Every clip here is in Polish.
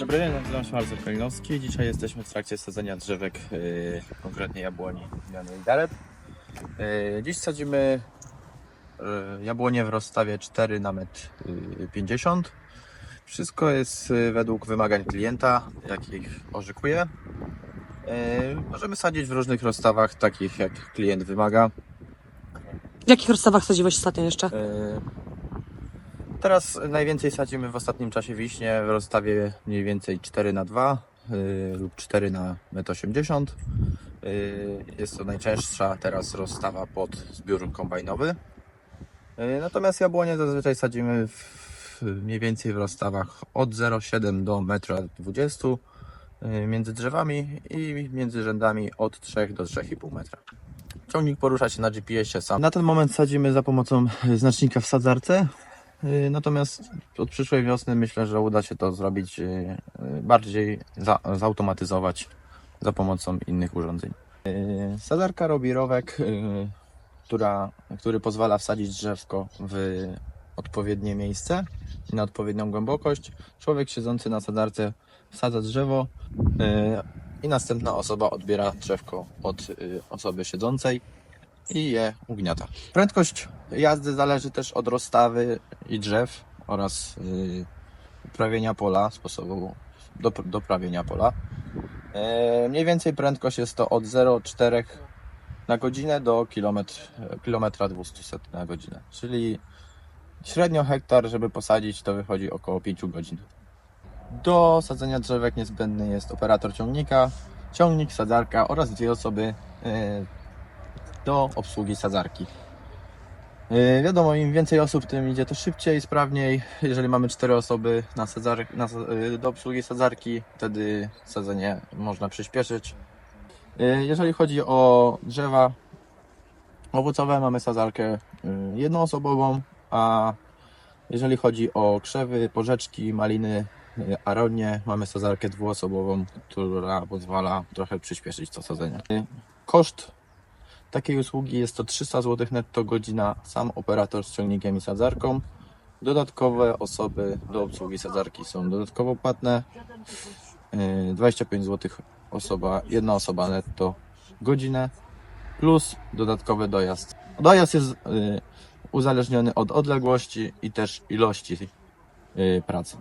Dobry dzień, nazywam się Marcel Kalinowski. Dzisiaj jesteśmy w trakcie sadzenia drzewek, yy, konkretnie jabłoni Jany i Daret. Yy, dziś sadzimy yy, jabłonie w rozstawie 4 na metr yy, 50. Wszystko jest yy, według wymagań klienta, jakich oczekuje. Yy, możemy sadzić w różnych rozstawach, takich jak klient wymaga. W jakich rozstawach sadziłeś ostatnio jeszcze? Yy, Teraz najwięcej sadzimy w ostatnim czasie wiśnie w rozstawie mniej więcej 4 na 2 yy, lub 4 na 1,80 m. Yy, jest to najczęstsza teraz rozstawa pod zbiór kombajnowy. Yy, natomiast jabłonie zazwyczaj sadzimy w, mniej więcej w rozstawach od 0,7 do 1,20 m między drzewami i między rzędami od 3 do 3,5 metra. Ciągnik porusza się na GPS-ie sam. Na ten moment sadzimy za pomocą znacznika w sadzarce. Yy, Natomiast od przyszłej wiosny myślę, że uda się to zrobić yy, yy, bardziej, za, zautomatyzować za pomocą innych urządzeń. Sadzarka robi rowek, która, który pozwala wsadzić drzewko w odpowiednie miejsce na odpowiednią głębokość. Człowiek siedzący na sadzarce wsadza drzewo i następna osoba odbiera drzewko od osoby siedzącej i je ugniata. Prędkość jazdy zależy też od rozstawy i drzew oraz yy, uprawienia pola, sposobu do, doprawienia pola. Yy, mniej więcej prędkość jest to od 0,4 na godzinę do kilometr, kilometra 200 na godzinę. Czyli średnio hektar, żeby posadzić, to wychodzi około 5 godzin. Do sadzenia drzewek niezbędny jest operator ciągnika, ciągnik, sadzarka oraz dwie osoby yy, do obsługi sadzarki. Yy, wiadomo, im więcej osób, tym idzie to szybciej, sprawniej. Jeżeli mamy cztery osoby na sadzar, na, yy, do obsługi sadzarki, wtedy sadzenie można przyspieszyć. Yy, jeżeli chodzi o drzewa owocowe, mamy sadzarkę jednoosobową, a jeżeli chodzi o krzewy, porzeczki, maliny, aronie, mamy sadzarkę dwuosobową, która pozwala trochę przyspieszyć to sadzenie. Koszt takiej usługi jest to 300 zł netto godzina sam operator z ciągnikiem i sadzarką. Dodatkowe osoby do obsługi sadzarki są dodatkowo płatne. Yy, 25 zł osoba, jedna osoba netto godzinę plus dodatkowy dojazd. Dojazd jest yy, uzależniony od odległości i też ilości yy, pracy.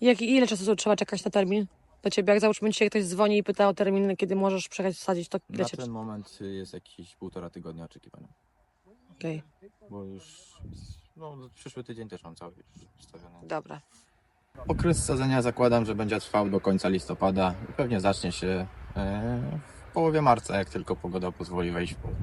Jak, ile czasu trzeba czekać na termin do ciebie? Jak załóżmy dzisiaj ktoś dzwoni i pyta o termin, kiedy możesz przyjechać sadzić, to ile Na się... ten moment jest jakieś półtora tygodnia oczekiwania. Okej, Bo już no, przyszły tydzień też mam cały już ustawiony. dobra. Okres sadzenia zakładam, że będzie trwał do końca listopada. Pewnie zacznie się e, w połowie marca, jak tylko pogoda pozwoli wejść w pole.